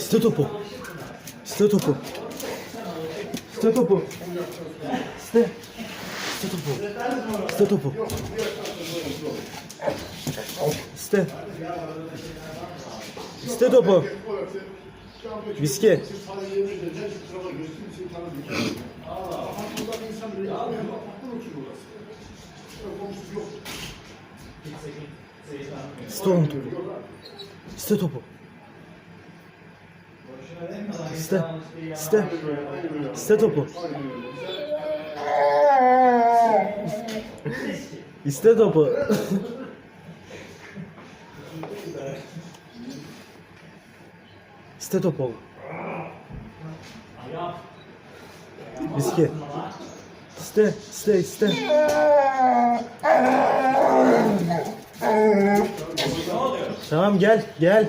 İste topu. İste topu. İste topu. İste. İste topu. İste topu. İste. İste topu. Viski. İste onun topu. İste topu. İste. İste. İste topu. İste topu. İste topu. Viski. İste, iste, iste. Tamam gel, gel.